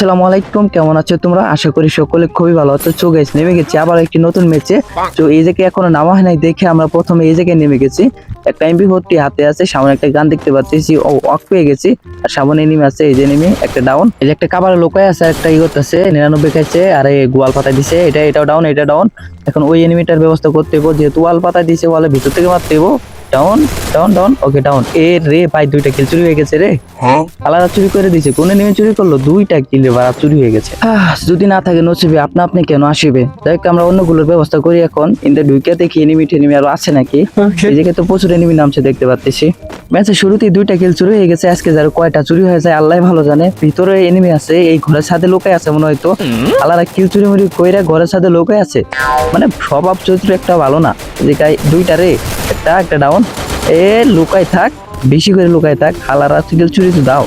আসসালামু আলাইকুম, কেমন আছো তোমরা? আশা করি সকলে খুবই ভালো আছো। চো গাইস নেমে গেছি আবার একটি নতুন ম্যাচে তো এই জায়গায় এখনও নামা হয় নাই দেখে আমরা প্রথমে এই জায়গায় নেমে গেছি। একটা এমবি ফোরটি হাতে আছে, সামনে একটা গান দেখতে পাচ্ছি, ও অক পেয়ে গেছি। আর সামনে নেমে আছে, এই যে নেমে একটা ডাউন এই যে একটা কাবার লোকায় আছে, একটা ইগত আছে নিরানব্বই খাইছে, আর এই গোয়াল পাতা দিছে, এটা এটাও ডাউন এটা ডাউন এখন ওই এনিমিটার ব্যবস্থা করতে হইব, যেহেতু ওয়াল পাতা দিছে, ওয়ালের ভিতর থেকে মারতে হইব। Down down down okay down এ রে ভাই দুইটা কিল চুরি হয়ে গেছে রে। আলাদা চুরি করে দিয়েছে কোনে নেমে চুরি করল? দুইটা কিলে বাড়া চুরি হয়ে গেছে। আহ, যদি না থাকে নচিবে আপনা আপনি কেন আসিবে? যাই আমরা অন্যগুলোর ব্যবস্থা করি এখন। ইন্দা ঢুকে দেখি এনিমি টেনিমি আরও আছে নাকি? এই জায়গায় তো প্রচুর এনিমি নামছে দেখতে পাচ্ছি ম্যাচের শুরুতেই দুইটা কিল চুরি হয়ে গেছে আজকে যার কয়টা চুরি হয়ে যায় আল্লাহ ভালো জানে। ভিতরে এনিমি আছে এই ঘরের সাথে লোকাই আছে মনে হয়তো আলাদা কিল চুরি মুড়ি কইরা ঘরের সাথে লোকাই আছে। মানে স্বভাব চরিত্র একটা ভালো না। যে গাই দুইটা রে একটা একটা ডাউন এ লুকাই থাক, বেশি করে লুকাই থাক হালারা কিল চুরি তো দাও।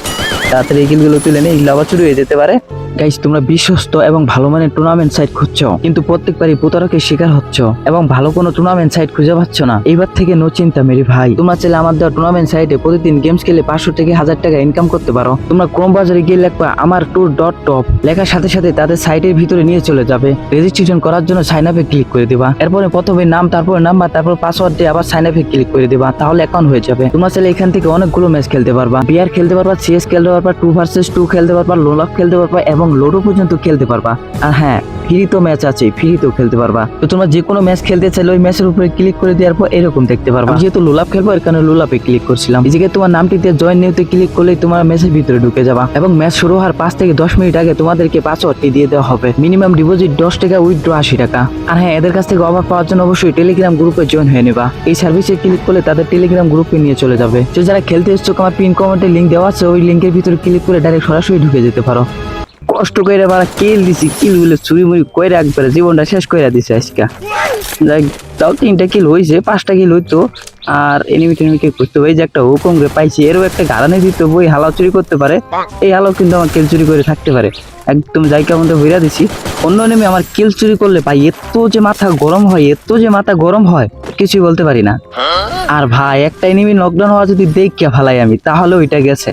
তাড়াতাড়ি এই কিলগুলো তুলে নিয়ে এগুলো আবার চুরি হয়ে যেতে পারে। গাইস তোমরা বিশ্বস্ত এবং ভালো মানের টুর্নামেন্ট সাইট খুঁজছো, কিন্তু প্রত্যেকবারই প্রতারকের শিকার হচ্ছ এবং ভালো কোনো টুর্নামেন্ট সাইট খুঁজে পাচ্ছ না। এইবার থেকে নো চিন্তা মেরি ভাই। তোমরা চাইলে আমার দেওয়া টুর্নামেন্ট সাইটে প্রতিদিন গেমস খেলে পাঁচশো থেকে হাজার টাকা ইনকাম করতে পারো। তোমরা ক্রোম বাজারে গিয়ে লেখবা, আমার ট্যুর ডট টপ লেখার সাথে সাথে তাদের সাইটের ভিতরে নিয়ে চলে যাবে। রেজিস্ট্রেশন করার জন্য সাইন আপে ক্লিক করে দিবা। এরপরে প্রথমে নাম, তারপর নাম্বার তারপর পাসওয়ার্ড দিয়ে আবার সাইন আপে ক্লিক করে দিবা। তাহলে অ্যাকাউন্ট হয়ে যাবে। তোমরা চাইলে এখান থেকে অনেকগুলো ম্যাচ খেলতে পারবা। বিয়ার খেলতে পারবা সিএস খেলতে পারবা টু ভার্সেস টু খেলতে পারবা লোলাপ খেলতে পারবা এবং লোডো পর্যন্ত খেলতে পারবা। আর হ্যাঁ ফ্রি তো ম্যাচ আছে ফ্রি ফ্রিতেও খেলতে পারবা। তো তোমরা যে কোনো ম্যাচ খেলতে চাইলে ওই ম্যাচের উপরে ক্লিক করে দেওয়ার পর এরকম দেখতে পারবা। যেহেতু লোলাপ খেলব, এর কারণে লোলাপে ক্লিক করছিলাম। জায়গায় তোমার নামটি দিয়ে জয়েন নিউতে ক্লিক করলেই তোমার ম্যাচের ভিতরে ঢুকে যাবা। এবং ম্যাচ শুরু হওয়ার পাঁচ থেকে দশ মিনিট আগে তোমাদেরকে পাসওয়ার্ডটি দিয়ে দেওয়া হবে। মিনিমাম ডিপোজিট দশ টাকা উইথড্র আশি টাকা। আর হ্যাঁ এদের কাছ থেকে অফার পাওয়ার জন্য অবশ্যই টেলিগ্রাম গ্রুপে জয়েন হয়ে নেবা। এই সার্ভিসে ক্লিক করলে তাদের টেলিগ্রাম গ্রুপে নিয়ে চলে যাবে। তো যারা খেলতে এসছো আমার পিন কমেন্টে লিঙ্ক দেওয়া আছে, ওই লিঙ্কের ভিতরে ক্লিক করে ডাইরেক্ট সরাসরি ঢুকে যেতে পারো। কষ্ট করে বারা কিল দিছি কিলগুলো চুরি মুড়ি কইরা একবারে জীবনটা শেষ কইরা দিছে আজকে। যাই তাও তিনটা কিল হইছে পাঁচটা কিল হইতো আর এনিমি টেনিমিকে করতে হবে যে একটা হুকুম রে পাইছি এরও একটা গাড়ানি দিতে বই হালাও চুরি করতে পারে এই হালাও কিন্তু আমার কিল চুরি করে থাকতে পারে। একদম জায়গা মধ্যে হইরা দিছি অন্য নেমে আমার কিল চুরি করলে ভাই এত যে মাথা গরম হয় এত যে মাথা গরম হয় কিছুই বলতে পারি না। আর ভাই একটা এনিমি নকডাউন হওয়া যদি দেখিয়া ফালাই আমি তাহলে ওইটা গেছে।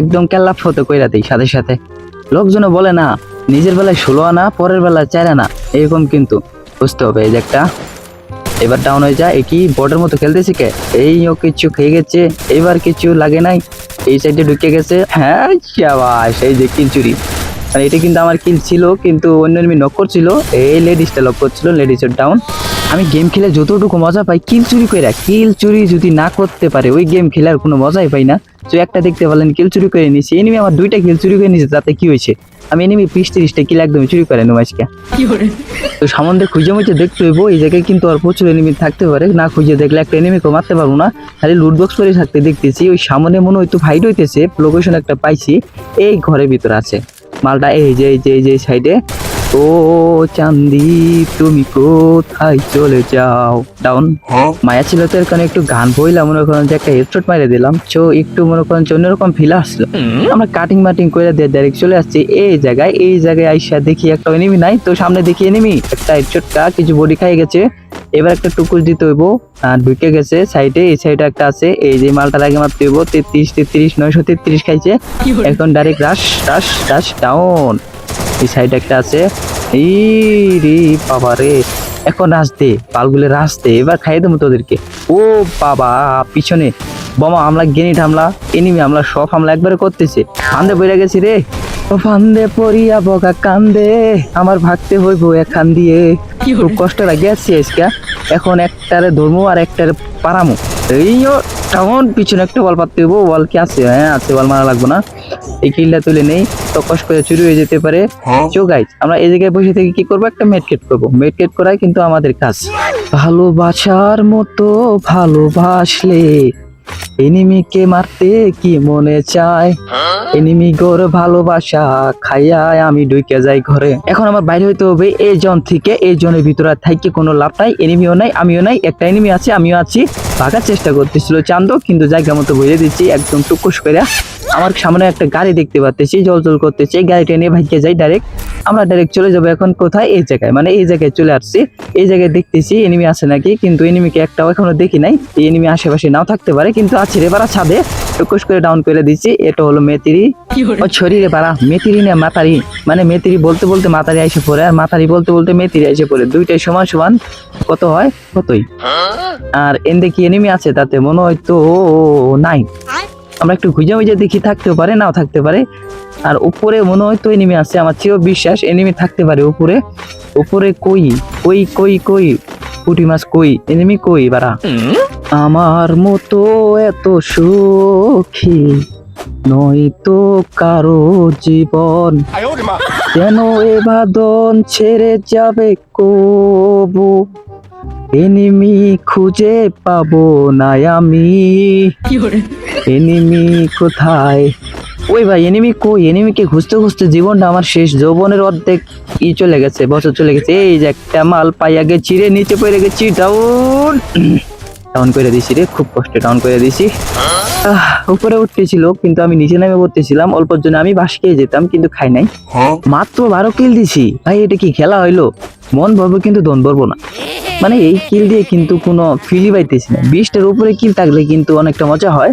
একদম কেল্লা ফটো কইরা দেই সাথে সাথে। লোকজনে বলে না, নিজের বেলায় ষোলো আনা, পরের বেলায় চার আনা। এরকম কিন্তু। বুঝতে হবে এই যে একটা। এবার ডাউন হয়ে যায় কি বর্ডের মতো খেলতেছে কে? এই ও কিছু খেয়ে গেছে, এবার কিছু লাগে নাই। এই সাইডে ঢুকে গেছে। হ্যাঁ শাবাশ এই যে কিল চুরি এটা কিন্তু আমার কিল ছিল, কিন্তু অন্য এনিমি নক করছিল। এই লেডিসটা লক করছিল লেডিসের ডাউন আমি গেম খেলে যতটুকু মজা পাই কিল চুরি করে কিল চুরি যদি না করতে পারে ওই গেম খেলার কোনো মজাই পাই না। তো একটা দেখতে পারলেন কিল চুরি করে নিয়েছি। এনিমি আমার দুইটা কিল চুরি করে নিয়েছে তাতে কি হয়েছে? আমি এনিমি বিশ তিরিশটা কিল একদমই চুরি করে নেব আজকে। তো সামনে খুঁজে মুজে দেখতে হইব এই জায়গায় কিন্তু আর প্রচুর এনিমি থাকতে পারে। না খুঁজে দেখলে একটা এনিমিকে মারতে পারব না খালি লুট বক্স করে থাকতে দেখতেছি। ওই সামনে মনে হয়তো ফাইট হইতেছে লোকেশন একটা পাইছি এই ঘরের ভিতর আছে। মালটা এই যে এই যে এই যে সাইডে ও চান্দি তুমি কোথায় চলে যাও? ডাউন মায়া ছিল তো এর কারণে একটু গান বইলাম মনে করেন যে একটা হেডশট মারে দিলাম। চো একটু মনে করেন যে অন্যরকম ফিল আসলো। আমরা কাটিং মাটিং করে দিয়ে ডাইরেক্ট চলে আসছি। এই জায়গায় এই জায়গায় আইসা দেখি একটা এনিমি নাই। তো সামনে দেখি এনিমি একটা হেডশটটা কিছু বডি খাই গেছে। এবার একটা টুকুস দিতে হইব। আর ঢুকে গেছে সাইডে এই সাইডে একটা আছে। এই যে মালটার আগে মারতে হইব। তেত্রিশ তেত্রিশ নয়শো তেত্রিশ খাইছে। এখন ডাইরেক্ট রাশ রাশ রাশ ডাউন এই সাইডে একটা আছে। এই রে বাবা রে এখন দে পালগুলো দে এবার খাইয়ে দেবো তোদেরকে। ও বাবা পিছনে। বোমা হামলা গেনিট হামলা এনিমি হামলা সব হামলা একবারে করতেছে। ফান্দে বইরা গেছি রে। ও ফান্দে পড়িয়া বগা কান্দে আমার ভাগতে হইব এখান দিয়ে। খুব কষ্ট লাগে আছি আজকে। এখন একটারে ধর্মু আর একটারে পারামু। এই ও, পিছনে একটা বল পাততে হব বল কি আছে? হ্যাঁ আছে বল মারা লাগবো না। এই কিলটা তুলে নেই টকস করে চুরি হয়ে যেতে পারে। চো গাইজ আমরা এই জায়গায় বসে থেকে কি করব? একটা মেডকেট করব। মেডকেট করাই কিন্তু আমাদের কাজ। ভালোবাসার মতো ভালোবাসলে এনিমিকে মারতে কি মনে চায়? এনিমি গোর ভালোবাসা খাইয়া আমি ঢুকে যাই ঘরে। এখন আমার বাইরে হইতে হবে এই জন থেকে এই জনের ভিতরে থাইকে কোনো লাভ নাই, এনিমিও নাই, আমিও নাই, একটা এনিমি আছে, আমিও আছি। ভাগার চেষ্টা করতেছিল চান্দ কিন্তু জায়গা মতো বুঝে দিচ্ছি, একদম টুকুস করে আমার সামনে একটা গাড়ি দেখতে পাচ্ছি জল জল করতেছে এই গাড়িটা নিয়ে ভাইকে যাই ডাইরেক্ট আমরা ডাইরেক্ট চলে যাব এখন কোথায়? এই জায়গায় মানে এই জায়গায় চলে আসছি। এই জায়গায় দেখতেছি এনিমি আছে নাকি কিন্তু এনিমিকে একটাও এখনও দেখি নাই। এই এনিমি আশেপাশে নাও থাকতে পারে কিন্তু আছে রে বারা ছাদে। টুকুস করে ডাউন করে দিচ্ছি এটা হলো মেতিরি। ও শরীরে পারা মেতিরি না মাতারি। মানে মেতিরি বলতে বলতে মাতারি এসে পড়ে আর মাতারি বলতে বলতে মেতিরি এসে পড়ে। দুইটাই সমান সমান কত হয়? কতই? আর এনদে দেখি এনিমি আছে? তাতে মনে হয় তো নাই। আমরা একটু ঘুজা মুজা দেখি থাকতেও পারে নাও থাকতে পারে। আর উপরে মনে হয় তো এনিমি আছে আমার চেয়েও বিশ্বাস এনিমি থাকতে পারে উপরে। উপরে কই? কই কই কই? পুটি মাছ কই? এনিমি কই বারা আমার মতো এত সুখী নয়তো কারও জীবন। কেন এ বাদন ছেড়ে যাবে কবু? এনিমি খুঁজে পাবো না আমি। এনিমি কোথায়? ওই ভাই এনিমি কই? এনিমিকে খুঁজতে খুঁজতে জীবনটা আমার শেষ। যৌবনের অর্ধেক ই চলে গেছে বছর চলে গেছে। এই যে একটা মাল পাইয়া গেছি রে নিচে পড়ে গেছি ডাউন ডাউন করে দিছি রে খুব কষ্টে ডাউন করে দিছি। উপরে উঠতেছিল কিন্তু আমি নিচে নেমে পড়তেছিলাম। অল্পর জন্য আমি বাস খেয়ে যেতাম কিন্তু খাই নাই। মাত্র বারো কিল দিছি। ভাই এটা কি খেলা হইল? মন ভরবো কিন্তু দন ভরবো না। মানে এই কিল দিয়ে কিন্তু কোনো ফিলি পাইতেছি না। বিশটার উপরে কিল থাকলে কিন্তু অনেকটা মজা হয়।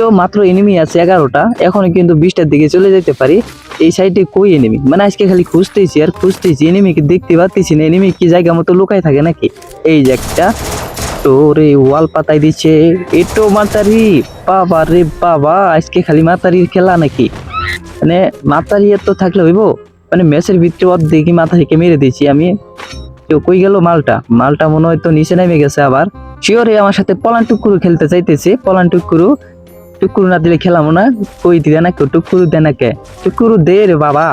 তো মাত্র এনিমি আছে এগারোটা। এখন কিন্তু বিশটার দিকে চলে যেতে পারি। এই সাইডে কই এনিমি মানে আজকে খালি খুঁজতেছি আর খুঁজতেছি। এনিমিকে দেখতে পাচ্ছি না। এনিমি কি জায়গা মতো লুকায় থাকে নাকি? এই যে একটা। তোরে ওয়াল পাতাই দিচ্ছে এটো মাতারি। বাবা রে বাবা, আজকে খালি মাতারির খেলা নাকি? মানে মাতারি এত থাকলে হইব। মানে ম্যাচের ভিতরে অর্ধেকই মাথারিকে মেরে দিয়েছি আমি। কেউ কই গেল মালটা? মালটা মনে হয় তো নিচে নেমে গেছে আবার। শিওরে আমার সাথে পলান টুকুরু খেলতে চাইতেছে। পলান টুকুরু না দিলে খেলাম না কই দিবে না কেউ টুকুরু দে না কে টুকুরু দে রে বাবা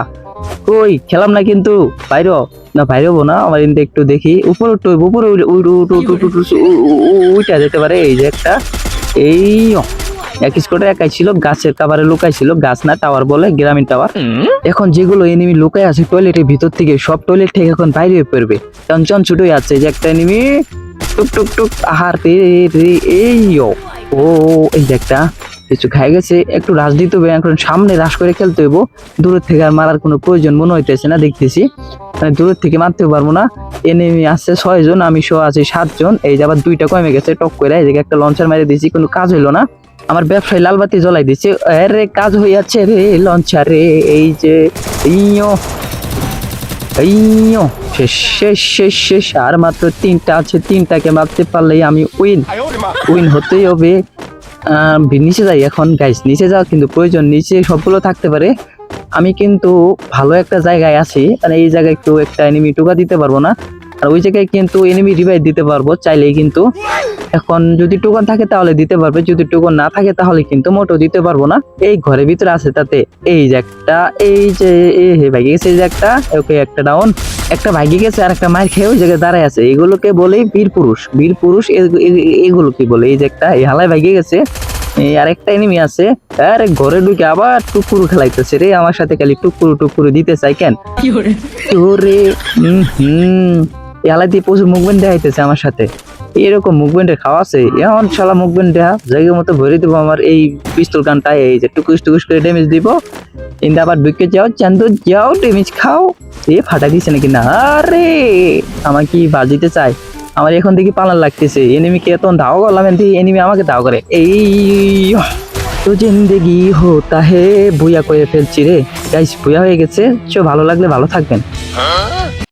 কই খেলাম না কিন্তু বাইর না বাইর হব না আমার কিন্তু একটু দেখি উপরে উঠতে উপরে উইটা যেতে পারে এই যে একটা এই এক স্কোয়াডে একাই ছিল গাছের কাবারে লুকাই ছিল গাছ না টাওয়ার বলে গ্রামীণ টাওয়ার এখন যেগুলো এনিমি লুকাই আছে টয়লেটের ভিতর থেকে সব টয়লেট থেকে এখন বাইরে হয়ে পড়বে চঞ্চন ছুটোই আছে যে একটা এনিমি টুক টুক টুক আহার রে এই ও এই একটা কিছু খাই গেছে একটু রাস দিতে হবে এখন সামনে রাশ করে খেলতে হইব। দূরের থেকে আর মারার কোনো প্রয়োজন মনে হইতেছে না দেখতেছি। মানে দূরের থেকে মারতে পারব না। এনেমি আছে ছয়জন আমি সহ আছি সাতজন এই যে আবার দুইটা কমে গেছে টক করে। এই দিকে একটা লঞ্চার মারিয়ে দিয়েছি কোনো কাজ হইল না। আমার ব্যবসায় লালবাতি জ্বলাই দিচ্ছে রে কাজ হয়ে যাচ্ছে রে লঞ্চার রে এই যে ইয়ো। শেষ শেষ শেষ শেষ। আর মাত্র তিনটা আছে তিনটাকে মারতে পারলেই আমি উইন উইন হতেই হবে। নিচে যাই এখন গাইস নিচে যাওয়া কিন্তু প্রয়োজন। নিচে সবগুলো থাকতে পারে। আমি কিন্তু ভালো একটা জায়গায় আছি। মানে এই জায়গায় একটু একটা এনিমি টোকা দিতে পারব না। আর ওই জায়গায় কিন্তু এনিমি রিভাইভ দিতে পারব চাইলেই কিন্তু। এখন যদি টোকন থাকে তাহলে দিতে পারবে যদি টোকন না থাকে তাহলে কিন্তু মোটো দিতে পারব না। এই ঘরের ভিতরে আছে তাতে এই যে একটা এই যে এ হে ভাই গেছে এই যে একটা ওকে একটা ডাউন একটা ভাগি গেছে আর একটা মার খেয়ে ওই জায়গায় দাঁড়ায় আছে। এগুলোকে বলেই বীর পুরুষ। বীর পুরুষ এগুলো কি বলে এই যে একটা এই হালায় ভাগিয়ে গেছে। এই আরেকটা এনিমি আছে। আরে ঘরে ঢুকে আবার টুকুরু খেলাইতেছে রে আমার সাথে খালি টুকুরু টুকুরু দিতে চাই কেন? তোরে হুম হুম। এলাই দিয়ে প্রচুর মুভমেন্ট দেখাইতেছে আমার সাথে। এরকম মুভমেন্টের খাওয়া আছে। এখন শালা মুভমেন্ট দেয়া জায়গার মতো ভরে দিব আমার এই পিস্তল গানটা এই যে টুকুস টুকুস করে ড্যামেজ দিব। কিন্তু আবার ঢুকে যাও, চান্দু যাও ড্যামেজ খাও। এ ফাটা দিছে নাকি? না আরে আমার কি বাজিতে চাই আমার এখন দেখি পালার লাগতেছে। এনিমিকে এত ধাও করলাম এনিমি আমাকে ধাও করে। এই, তো জিন্দেগি হে বুয়া করে ফেলছি রে। গাইস বুয়া হয়ে গেছে। চো, ভালো লাগলে ভালো থাকবেন।